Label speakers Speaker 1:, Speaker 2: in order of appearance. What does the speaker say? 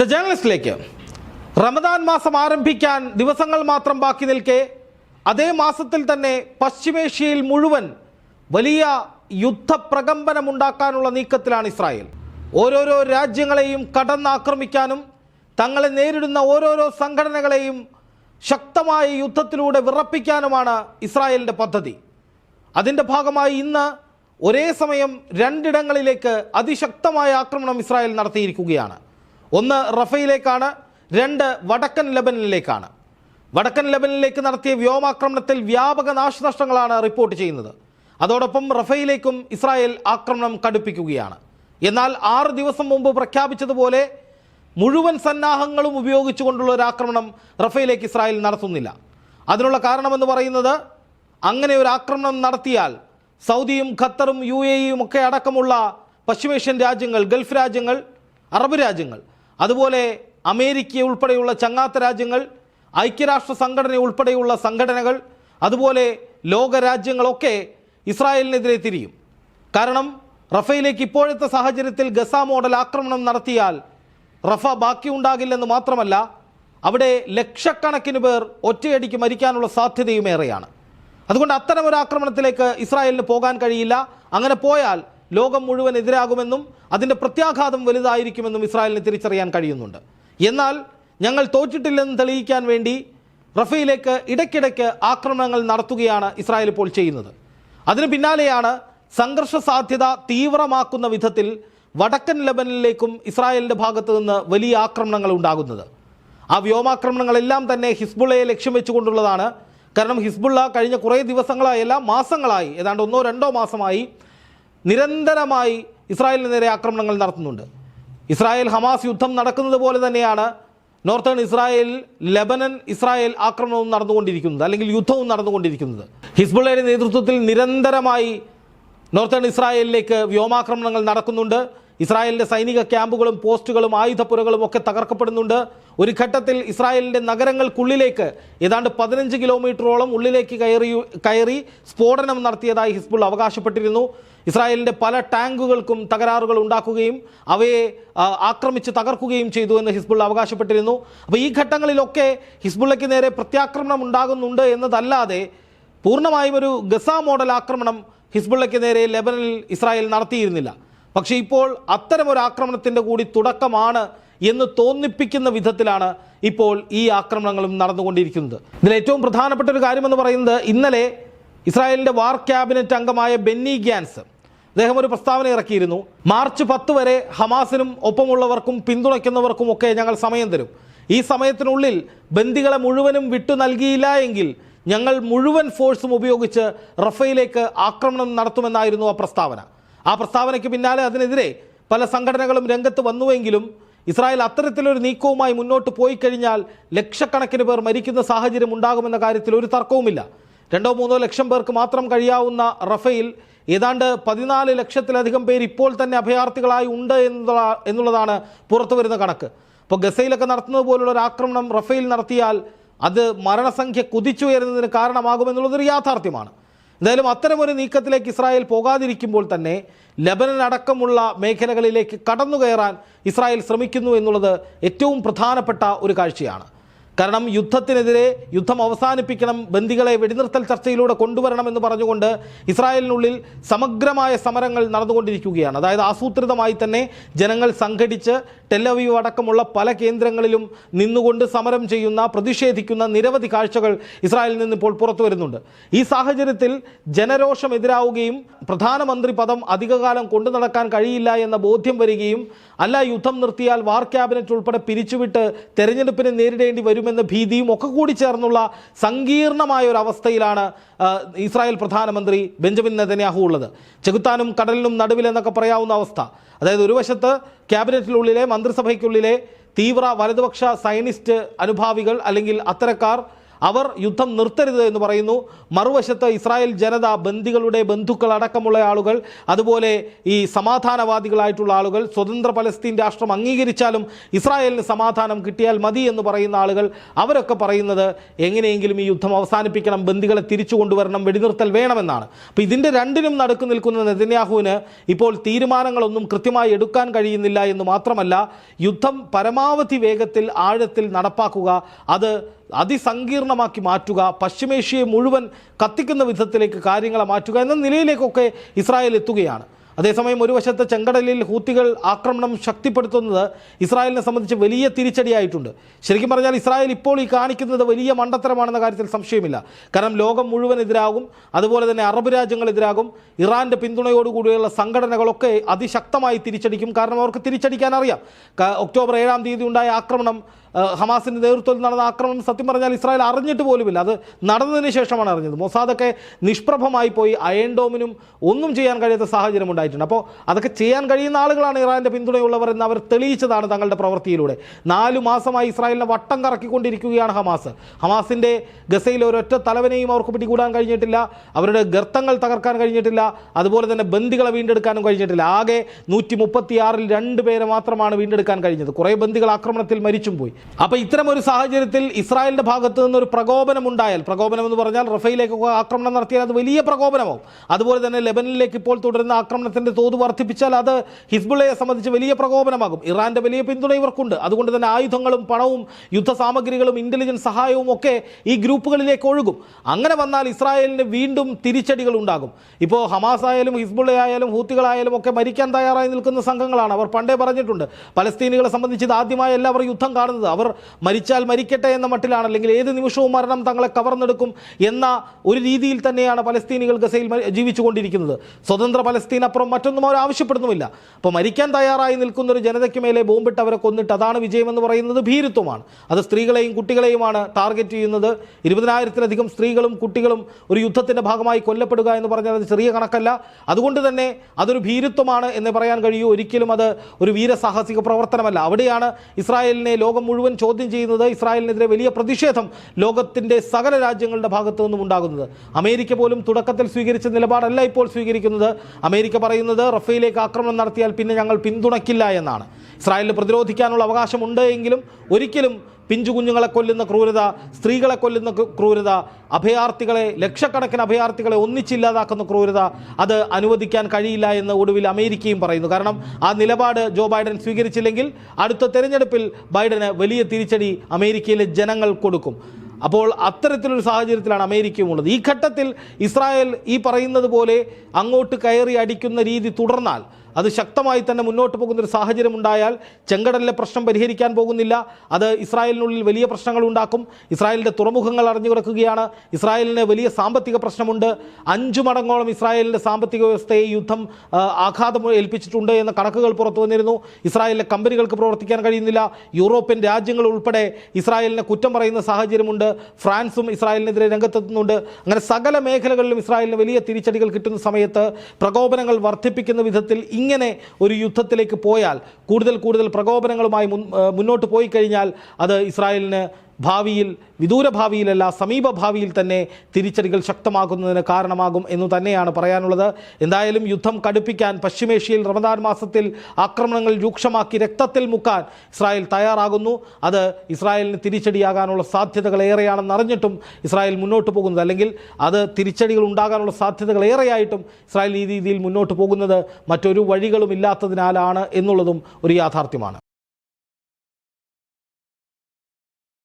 Speaker 1: The ജേർണലിസ്റ്റിലേക്ക് Ramadan മാസം ആരംഭിക്കാൻ ദിവസങ്ങൾ മാത്രം ബാക്കി നിൽക്കെ അതേ മാസത്തിൽ തന്നെ പശ്ചിമേഷ്യയിൽ മുഴുവൻ വലിയ യുദ്ധപ്രകമ്പനമുണ്ടാക്കാനുള്ള നീക്കത്തിലാണ് ഇസ്രായേൽ. ഓരോരോ രാജ്യങ്ങളെയും കടന്നാക്രമിക്കാനും തങ്ങളെ നേരിടുന്ന ഓരോരോ സംഘടനകളെയും ശക്തമായ യുദ്ധത്തിലൂടെ വിറപ്പിക്കാനുമാണ് ഇസ്രായേലിന്റെ പദ്ധതി. അതിന്റെ ഭാഗമായി ഇന്ന് ഒരേ സമയം രണ്ടിടങ്ങളിലേക്ക് അതിശക്തമായ ആക്രമണം ഇസ്രായേൽ നടത്തിയിരിക്കുകയാണ്. ഒന്ന് റഫയിലേക്കാണ് രണ്ട് വടക്കൻ ലെബനിലേക്കാണ് വടക്കൻ ലെബനിലേക്ക് നടത്തിയ വ്യോമാക്രമണത്തിൽ വ്യാപക നാശനഷ്ടങ്ങളാണ് റിപ്പോർട്ട് ചെയ്യുന്നത്. അതോടൊപ്പം റഫയിലേക്കും ഇസ്രായേൽ ആക്രമണം കടുപ്പിക്കുകയാണ്. എന്നാൽ ആറ് ദിവസം മുമ്പ് പ്രഖ്യാപിച്ചതുപോലെ മുഴുവൻ സന്നാഹങ്ങളും ഉപയോഗിച്ചുകൊണ്ടുള്ള ഒരു ആക്രമണം റഫയിലേക്ക് ഇസ്രായേൽ നടത്തുന്നില്ല. അതിനുള്ള കാരണമെന്ന് പറയുന്നത് അങ്ങനെ ഒരു ആക്രമണം നടത്തിയാൽ സൗദിയും ഖത്തറും യു എ ഒക്കെ അടക്കമുള്ള പശ്ചിമേഷ്യൻ രാജ്യങ്ങൾ ഗൾഫ് രാജ്യങ്ങൾ അറബ് രാജ്യങ്ങൾ അതുപോലെ അമേരിക്ക ഉൾപ്പെടെയുള്ള ചങ്ങാത്ത രാജ്യങ്ങൾ ഐക്യരാഷ്ട്ര സംഘടന ഉൾപ്പെടെയുള്ള സംഘടനകൾ അതുപോലെ ലോകരാജ്യങ്ങളൊക്കെ ഇസ്രായേലിനെതിരെ തിരിയും. കാരണം റഫയിലേക്ക് ഇപ്പോഴത്തെ സാഹചര്യത്തിൽ ഗസ മോഡൽ ആക്രമണം നടത്തിയാൽ റഫ ബാക്കിയുണ്ടാകില്ലെന്ന് മാത്രമല്ല അവിടെ ലക്ഷക്കണക്കിന് പേർ ഒറ്റയടിക്ക് മരിക്കാനുള്ള സാധ്യതയും ഏറെയാണ് അതുകൊണ്ട് അത്തരം ഒരു ആക്രമണത്തിലേക്ക് ഇസ്രായേലിന് പോകാൻ കഴിയില്ല. അങ്ങനെ പോയാൽ ലോകം മുഴുവൻ എതിരാകുമെന്നും അതിന്റെ പ്രത്യാഘാതം വലുതായിരിക്കുമെന്നും ഇസ്രായേലിന് തിരിച്ചറിയാൻ കഴിയുന്നുണ്ട്. എന്നാൽ ഞങ്ങൾ തോറ്റിട്ടില്ലെന്ന് തെളിയിക്കാൻ വേണ്ടി റഫയിലേക്ക് ഇടയ്ക്കിടയ്ക്ക് ആക്രമണങ്ങൾ നടത്തുകയാണ് ഇസ്രായേൽ ഇപ്പോൾ ചെയ്യുന്നത്. അതിന് പിന്നാലെയാണ് സംഘർഷ സാധ്യത തീവ്രമാക്കുന്ന വിധത്തിൽ വടക്കൻ ലബനിലേക്കും ഇസ്രായേലിന്റെ ഭാഗത്ത് നിന്ന് വലിയ ആക്രമണങ്ങൾ ഉണ്ടാകുന്നത്. ആ വ്യോമാക്രമണങ്ങളെല്ലാം തന്നെ ഹിസ്ബുള്ളയെ ലക്ഷ്യം വെച്ചുകൊണ്ടുള്ളതാണ്. കാരണം ഹിസ്ബുള്ള കഴിഞ്ഞ കുറേ ദിവസങ്ങളായല്ല മാസങ്ങളായി ഏതാണ്ട് ഒന്നോ രണ്ടോ മാസമായി നിരന്തരമായി ഇസ്രായേലിന് നേരെ ആക്രമണങ്ങൾ നടത്തുന്നുണ്ട്. ഇസ്രായേൽ ഹമാസ് യുദ്ധം നടക്കുന്നത് പോലെ തന്നെയാണ് നോർത്തേൺ ഇസ്രായേൽ ലെബനൻ ഇസ്രായേൽ ആക്രമണവും നടന്നുകൊണ്ടിരിക്കുന്നത് അല്ലെങ്കിൽ യുദ്ധവും നടന്നുകൊണ്ടിരിക്കുന്നത്. ഹിസ്ബുള്ളയുടെ നേതൃത്വത്തിൽ നിരന്തരമായി നോർത്തേൺ ഇസ്രായേലിലേക്ക് വ്യോമാക്രമണങ്ങൾ നടക്കുന്നുണ്ട്. ഇസ്രായേലിന്റെ സൈനിക ക്യാമ്പുകളും പോസ്റ്റുകളും ആയുധപ്പുരകളും ഒക്കെ തകർക്കപ്പെടുന്നുണ്ട്. ഒരു ഘട്ടത്തിൽ ഇസ്രായേലിന്റെ നഗരങ്ങൾക്കുള്ളിലേക്ക് ഏതാണ്ട് പതിനഞ്ച് കിലോമീറ്ററോളം ഉള്ളിലേക്ക് കയറി കയറി സ്ഫോടനം നടത്തിയതായി ഹിസ്ബുൾ അവകാശപ്പെട്ടിരുന്നു. ഇസ്രായേലിന്റെ പല ടാങ്കുകൾക്കും തകരാറുകൾ ഉണ്ടാക്കുകയും അവയെ ആക്രമിച്ച് തകർക്കുകയും ചെയ്തു എന്ന് ഹിസ്ബുൾ അവകാശപ്പെട്ടിരുന്നു. അപ്പോൾ ഈ ഘട്ടങ്ങളിലൊക്കെ ഹിസ്ബുള്ളയ്ക്ക് നേരെ പ്രത്യാക്രമണം ഉണ്ടാകുന്നുണ്ട് എന്നതല്ലാതെ പൂർണമായും ഒരു ഗസ മോഡൽ ആക്രമണം ഹിസ്ബുള്ളയ്ക്ക് നേരെ ലെബനനിൽ ഇസ്രായേൽ നടത്തിയിരുന്നില്ല. പക്ഷേ ഇപ്പോൾ അത്തരം ഒരു ആക്രമണത്തിന്റെ കൂടി തുടക്കമാണ് എന്ന് തോന്നിപ്പിക്കുന്ന വിധത്തിലാണ് ഇപ്പോൾ ഈ ആക്രമണങ്ങളും നടന്നുകൊണ്ടിരിക്കുന്നത്. ഇതിൽ ഏറ്റവും പ്രധാനപ്പെട്ട ഒരു കാര്യമെന്ന് പറയുന്നത് ഇന്നലെ ഇസ്രായേലിന്റെ വാർ ക്യാബിനറ്റ് അംഗമായ ബെന്നി ഗ്യാൻസ് അദ്ദേഹം ഒരു പ്രസ്താവന ഇറക്കിയിരുന്നു. മാർച്ച് പത്ത് വരെ ഹമാസിനും ഒപ്പമുള്ളവർക്കും പിന്തുണയ്ക്കുന്നവർക്കും ഒക്കെ ഞങ്ങൾ സമയം തരും. ഈ സമയത്തിനുള്ളിൽ ബന്ദികളെ മുഴുവനും വിട്ടു നൽകിയില്ല എങ്കിൽ ഞങ്ങൾ മുഴുവൻ ഫോഴ്സും ഉപയോഗിച്ച് റഫയിലേക്ക് ആക്രമണം നടത്തുമെന്നായിരുന്നു ആ പ്രസ്താവന. ആ പ്രസ്താവനയ്ക്ക് പിന്നാലെ അതിനെതിരെ പല സംഘടനകളും രംഗത്ത് വന്നുവെങ്കിലും ഇസ്രായേൽ അത്തരത്തിലൊരു നീക്കവുമായി മുന്നോട്ട് പോയി കഴിഞ്ഞാൽ ലക്ഷക്കണക്കിന് പേർ മരിക്കുന്ന സാഹചര്യം ഉണ്ടാകുമെന്ന കാര്യത്തിൽ ഒരു തർക്കവുമില്ല. രണ്ടോ മൂന്നോ ലക്ഷം പേർക്ക് മാത്രം കഴിയാവുന്ന റഫേൽ ഏതാണ്ട് പതിനാല് ലക്ഷത്തിലധികം പേർ ഇപ്പോൾ തന്നെ അഭയാർത്ഥികളായി ഉണ്ട് എന്നുള്ള എന്നുള്ളതാണ് പുറത്തു വരുന്ന കണക്ക്. ഇപ്പോൾ ഗസയിലൊക്കെ നടത്തുന്നത് പോലുള്ള ഒരു ആക്രമണം റഫേൽ നടത്തിയാൽ അത് മരണസംഖ്യ കുതിച്ചുയരുന്നതിന് കാരണമാകുമെന്നുള്ളതൊരു യാഥാർത്ഥ്യമാണ്. എന്തായാലും അത്തരമൊരു നീക്കത്തിലേക്ക് ഇസ്രായേൽ പോകാതിരിക്കുമ്പോൾ തന്നെ ലബനൻ അടക്കമുള്ള മേഖലകളിലേക്ക് കടന്നു കയറാൻ ഇസ്രായേൽ ശ്രമിക്കുന്നു എന്നുള്ളത് ഏറ്റവും പ്രധാനപ്പെട്ട ഒരു കാഴ്ചയാണ്. കാരണം യുദ്ധത്തിനെതിരെ യുദ്ധം അവസാനിപ്പിക്കണം ബന്ദികളെ വെടിനിർത്തൽ ചർച്ചയിലൂടെ കൊണ്ടുവരണം എന്ന് പറഞ്ഞുകൊണ്ട് ഇസ്രായേലിനുള്ളിൽ സമഗ്രമായ സമരങ്ങൾ നടന്നുകൊണ്ടിരിക്കുകയാണ്. അതായത് ആസൂത്രിതമായി തന്നെ ജനങ്ങൾ സംഘടിച്ച് ടെല്ലവീവ് അടക്കമുള്ള പല കേന്ദ്രങ്ങളിലും നിന്നുകൊണ്ട് സമരം ചെയ്യുന്ന പ്രതിഷേധിക്കുന്ന നിരവധി കാഴ്ചകൾ ഇസ്രായേലിൽ നിന്ന് ഇപ്പോൾ പുറത്തു വരുന്നുണ്ട്. ഈ സാഹചര്യത്തിൽ ജനരോഷം എതിരാവുകയും പ്രധാനമന്ത്രി പദം അധികകാലം കൊണ്ടു നടക്കാൻ കഴിയില്ല എന്ന ബോധ്യം വരികയും അല്ല യുദ്ധം നിർത്തിയാൽ വാർ ക്യാബിനറ്റ് ഉൾപ്പെടെ പിരിച്ചുവിട്ട് തെരഞ്ഞെടുപ്പിനെ നേരിടേണ്ടി വരുമെന്ന ഭീതിയും ഒക്കെ കൂടി ചേർന്നുള്ള സങ്കീർണമായ ഒരു അവസ്ഥയിലാണ് ഇസ്രായേൽ പ്രധാനമന്ത്രി ബെഞ്ചമിൻ നെതന്യാഹു ഉള്ളത്. ചെകുത്താനും കടലിനും നടുവിലെന്നൊക്കെ പറയാവുന്ന അവസ്ഥ. അതായത് ഒരു വശത്ത് ക്യാബിനറ്റിനുള്ളിലെ മന്ത്രിസഭയ്ക്കുള്ളിലെ തീവ്ര വലതുപക്ഷ സയനിസ്റ്റ് അനുഭാവികൾ അല്ലെങ്കിൽ അത്തരക്കാർ അവർ യുദ്ധം നിർത്തരുത് എന്ന് പറയുന്നു. മറുവശത്ത് ഇസ്രായേൽ ജനത ബന്ദികളുടെ ബന്ധുക്കൾ അടക്കമുള്ള ആളുകൾ അതുപോലെ ഈ സമാധാനവാദികളായിട്ടുള്ള ആളുകൾ സ്വതന്ത്ര പലസ്തീൻ രാഷ്ട്രം അംഗീകരിച്ചാലും ഇസ്രായേലിന് സമാധാനം കിട്ടിയാൽ മതി എന്ന് പറയുന്ന ആളുകൾ അവരൊക്കെ പറയുന്നത് എങ്ങനെയെങ്കിലും ഈ യുദ്ധം അവസാനിപ്പിക്കണം ബന്ദികളെ തിരിച്ചു കൊണ്ടുവരണം വെടിനിർത്തൽ വേണമെന്നാണ്. അപ്പോൾ ഇതിന്റെ രണ്ടിനും നടുക്ക് നിൽക്കുന്ന നെതന്യാഹുവിന് ഇപ്പോൾ തീരുമാനങ്ങളൊന്നും കൃത്യമായി എടുക്കാൻ കഴിയുന്നില്ല എന്ന് മാത്രമല്ല യുദ്ധം പരമാവധി വേഗത്തിൽ ആഴത്തിൽ നടപ്പാക്കുക അത് അതിസങ്കീർണമാക്കി മാറ്റുക പശ്ചിമേഷ്യയെ മുഴുവൻ കത്തിക്കുന്ന വിധത്തിലേക്ക് കാര്യങ്ങളെ മാറ്റുക എന്ന നിലയിലേക്കൊക്കെ ഇസ്രായേൽ എത്തുകയാണ്. അതേസമയം ഒരു വശത്ത് ചെങ്കടലിൽ ഹൂത്തികൾ ആക്രമണം ശക്തിപ്പെടുത്തുന്നത് ഇസ്രായേലിനെ സംബന്ധിച്ച് വലിയ തിരിച്ചടിയായിട്ടുണ്ട്. ശരിക്കും പറഞ്ഞാൽ ഇസ്രായേൽ ഇപ്പോൾ ഈ കാണിക്കുന്നത് വലിയ മണ്ടത്തരമാണെന്ന കാര്യത്തിൽ സംശയമില്ല. കാരണം ലോകം മുഴുവൻ എതിരാകും അതുപോലെ തന്നെ അറബ് രാജ്യങ്ങൾ എതിരാകും ഇറാന്റെ പിന്തുണയോടുകൂടിയുള്ള സംഘടനകളൊക്കെ അതിശക്തമായി തിരിച്ചടിക്കും. കാരണം അവർക്ക് തിരിച്ചടിക്കാൻ അറിയാം. ഒക്ടോബർ ഏഴാം തീയതി ഉണ്ടായ ആക്രമണം ആ, ഹമാസിന്റെ നേതൃത്വത്തിൽ നടന്ന ആക്രമണം സത്യം പറഞ്ഞാൽ ഇസ്രായേൽ അറിഞ്ഞിട്ട് പോലുമില്ല. അത് നടന്നതിന് ശേഷമാണ് അറിഞ്ഞത്. മൊസാദൊക്കെ നിഷ്പ്രഭമായി പോയി അയൺ ഡോമിനും ഒന്നും ചെയ്യാൻ കഴിയാത്ത സാഹചര്യം ഉണ്ടായിട്ടുണ്ട്. അപ്പോൾ അതൊക്കെ ചെയ്യാൻ കഴിയുന്ന ആളുകളാണ് ഇറാന്റെ പിന്തുണയുള്ളവർ എന്ന് അവർ തെളിയിച്ചതാണ് തങ്ങളുടെ പ്രവൃത്തിയിലൂടെ. നാലു മാസമായി ഇസ്രായേലിനെ വട്ടം കറക്കിക്കൊണ്ടിരിക്കുകയാണ് ഹമാസ്. ഹമാസിന്റെ ഗസയിൽ ഒരൊറ്റ തലവനെയും അവർക്ക് പിടികൂടാൻ കഴിഞ്ഞിട്ടില്ല. അവരുടെ ഗർത്തങ്ങൾ തകർക്കാൻ കഴിഞ്ഞിട്ടില്ല. അതുപോലെ തന്നെ ബന്ദികളെ വീണ്ടെടുക്കാനും കഴിഞ്ഞിട്ടില്ല. ആകെ നൂറ്റി മുപ്പത്തിയാറിൽ രണ്ട് പേരെ മാത്രമാണ് വീണ്ടെടുക്കാൻ കഴിഞ്ഞത്. കുറേ ബന്ദികൾ ആക്രമണത്തിൽ മരിച്ചും പോയി. അപ്പോൾ ഇത്തരം ഒരു സാഹചര്യത്തിൽ ഇസ്രായേലിന്റെ ഭാഗത്ത് നിന്നൊരു പ്രകോപനം ഉണ്ടായാൽ പ്രകോപനം എന്ന് പറഞ്ഞാൽ റഫേലിലേക്കൊക്കെ ആക്രമണം നടത്തിയാൽ അത് വലിയ പ്രകോപനമാവും. അതുപോലെ തന്നെ ലെബനിലേക്ക് ഇപ്പോൾ തുടരുന്ന ആക്രമണത്തിന്റെ തോത് വർദ്ധിപ്പിച്ചാൽ അത് ഹിസ്ബുള്ളയെ സംബന്ധിച്ച് വലിയ പ്രകോപനമാകും. ഇറാന്റെ വലിയ പിന്തുണ ഇവർക്കുണ്ട്. അതുകൊണ്ട് തന്നെ ആയുധങ്ങളും പണവും യുദ്ധസാമഗ്രികളും ഇന്റലിജൻസ് സഹായവും ഒക്കെ ഈ ഗ്രൂപ്പുകളിലേക്ക് ഒഴുകും. അങ്ങനെ വന്നാൽ ഇസ്രായേലിന് വീണ്ടും തിരിച്ചടികൾ ഉണ്ടാകും. ഇപ്പോൾ ഹമാസ് ആയാലും ഹിസ്ബുള്ളയായാലും ഹൂത്തികളായാലും ഒക്കെ മരിക്കാൻ തയ്യാറായി നിൽക്കുന്ന സംഘങ്ങളാണ്. അവർ പണ്ടേ പറഞ്ഞിട്ടുണ്ട് പലസ്തീനികളെ സംബന്ധിച്ച് ഇത് ആദ്യമായല്ല അവർ യുദ്ധം കാണുന്നത്. അവർ മരിച്ചാൽ മരിക്കട്ടെ എന്ന മട്ടിലാണ്. അല്ലെങ്കിൽ ഏത് നിമിഷവും മരണം തങ്ങളെ കവർന്നെടുക്കും എന്ന ഒരു രീതിയിൽ തന്നെയാണ് പലസ്തീനികൾ ഗസയിൽ ജീവിച്ചുകൊണ്ടിരിക്കുന്നത്. സ്വതന്ത്ര പലസ്തീൻ അപ്പുറം മറ്റൊന്നും അവർ ആവശ്യപ്പെടുന്നുമില്ല. അപ്പോൾ മരിക്കാൻ തയ്യാറായി നിൽക്കുന്ന ഒരു ജനതയ്ക്ക് മേലെ ബോംബിട്ട് അവരെ കൊന്നിട്ട് അതാണ് വിജയമെന്ന് പറയുന്നത് ഭീരുത്വമാണ്. അത് സ്ത്രീകളെയും കുട്ടികളെയുമാണ് ടാർഗറ്റ് ചെയ്യുന്നത്. ഇരുപതിനായിരത്തിലധികം സ്ത്രീകളും കുട്ടികളും ഒരു യുദ്ധത്തിന്റെ ഭാഗമായി കൊല്ലപ്പെടുക എന്ന് പറഞ്ഞാൽ അത് ചെറിയ കണക്കല്ല. അതുകൊണ്ട് തന്നെ അതൊരു ഭീരുത്വമാണ് എന്ന് പറയാൻ കഴിയൂ. ഒരിക്കലും അത് ഒരു വീരസാഹസിക പ്രവർത്തനമല്ല. അവിടെയാണ് ഇസ്രായേലിനെ ലോകം മുഴുവൻ ചോദ്യം ചെയ്യുന്നത് ഇസ്രായേലിനെതിരെ വലിയ പ്രതിഷേധം ലോകത്തിന്റെ സകല രാജ്യങ്ങളുടെ ഭാഗത്തു നിന്നും ഉണ്ടാകുന്നത്. അമേരിക്ക പോലും തുടക്കത്തിൽ സ്വീകരിച്ച നിലപാടല്ല ഇപ്പോൾ സ്വീകരിക്കുന്നത്. അമേരിക്ക പറയുന്നത് റഫേലേക്ക് ആക്രമണം നടത്തിയാൽ പിന്നെ ഞങ്ങൾ പിന്തുണയ്ക്കില്ല എന്നാണ്. ഇസ്രായേലിന് പ്രതിരോധിക്കാനുള്ള അവകാശമുണ്ട് എങ്കിലും ഒരിക്കലും പിഞ്ചു കുഞ്ഞുങ്ങളെ കൊല്ലുന്ന ക്രൂരത സ്ത്രീകളെ കൊല്ലുന്ന ക്രൂരത അഭയാർത്ഥികളെ ലക്ഷക്കണക്കിന് അഭയാർത്ഥികളെ ഒന്നിച്ചില്ലാതാക്കുന്ന ക്രൂരത അത് അനുവദിക്കാൻ കഴിയില്ല എന്ന് ഒടുവിൽ അമേരിക്കയും പറയുന്നു. കാരണം ആ നിലപാട് ജോ ബൈഡൻ സ്വീകരിച്ചില്ലെങ്കിൽ അടുത്ത തെരഞ്ഞെടുപ്പിൽ ബൈഡന് വലിയ തിരിച്ചടി അമേരിക്കയിലെ ജനങ്ങൾ കൊടുക്കും. അപ്പോൾ അത്തരത്തിലൊരു സാഹചര്യത്തിലാണ് അമേരിക്കയും ഉള്ളത്. ഈ ഘട്ടത്തിൽ ഇസ്രായേൽ ഈ പറയുന്നത് പോലെ അങ്ങോട്ട് കയറി അടിക്കുന്ന രീതി തുടർന്നാൽ അത് ശക്തമായി തന്നെ മുന്നോട്ട് പോകുന്ന ഒരു സാഹചര്യം ഉണ്ടായാൽ ചെങ്കടലിലെ പ്രശ്നം പരിഹരിക്കാൻ പോകുന്നില്ല. അത് ഇസ്രായേലിനുള്ളിൽ വലിയ പ്രശ്നങ്ങൾ ഉണ്ടാക്കും. ഇസ്രായേലിന്റെ തുറമുഖങ്ങൾ അറിഞ്ഞു കിടക്കുകയാണ്. ഇസ്രായേലിന് വലിയ സാമ്പത്തിക പ്രശ്നമുണ്ട്. അഞ്ചു മടങ്ങോളം ഇസ്രായേലിന്റെ സാമ്പത്തിക വ്യവസ്ഥയെ യുദ്ധം ആഘാതം ഏൽപ്പിച്ചിട്ടുണ്ട് എന്ന കണക്കുകൾ പുറത്തു വന്നിരുന്നു. ഇസ്രായേലിലെ കമ്പനികൾക്ക് പ്രവർത്തിക്കാൻ കഴിയുന്നില്ല. യൂറോപ്യൻ രാജ്യങ്ങൾ ഉൾപ്പെടെ ഇസ്രായേലിനെ കുറ്റം പറയുന്ന സാഹചര്യമുണ്ട്. ഫ്രാൻസും ഇസ്രായേലിനെതിരെ രംഗത്തെത്തുന്നുണ്ട്. അങ്ങനെ സകല മേഖലകളിലും ഇസ്രായേലിന് വലിയ തിരിച്ചടികൾ കിട്ടുന്ന സമയത്ത് പ്രകോപനങ്ങൾ വർദ്ധിപ്പിക്കുന്ന വിധത്തിൽ ഇങ്ങനെ ഒരു യുദ്ധത്തിലേക്ക് പോയാൽ കൂടുതൽ കൂടുതൽ പ്രകോപനങ്ങളുമായി മുന്നോട്ട് പോയി കഴിഞ്ഞാൽ അത് ഇസ്രായേലിന് ഭാവിയിൽ വിദൂര ഭാവിയിലല്ല സമീപ ഭാവിയിൽ തന്നെ തിരിച്ചടികൾ ശക്തമാകുന്നതിന് കാരണമാകും എന്ന് തന്നെയാണ് പറയാനുള്ളത്. എന്തായാലും യുദ്ധം കടുപ്പിക്കാൻ പശ്ചിമേഷ്യയിൽ റമദാൻ മാസത്തിൽ ആക്രമണങ്ങൾ രൂക്ഷമാക്കി രക്തത്തിൽ മുക്കാൻ ഇസ്രായേൽ തയ്യാറാകുന്നു. അത് ഇസ്രായേലിന് തിരിച്ചടിയാകാനുള്ള സാധ്യതകൾ ഏറെയാണെന്ന് അറിഞ്ഞിട്ടും ഇസ്രായേൽ മുന്നോട്ട് പോകുന്നത്. അല്ലെങ്കിൽ അത് തിരിച്ചടികൾ ഉണ്ടാകാനുള്ള സാധ്യതകൾ ഏറെയായിട്ടും ഇസ്രായേൽ ഈ രീതിയിൽ മുന്നോട്ട് പോകുന്നത് മറ്റൊരു വഴികളും ഇല്ലാത്തതിനാലാണ് എന്നുള്ളതും ഒരു യാഥാർത്ഥ്യമാണ്.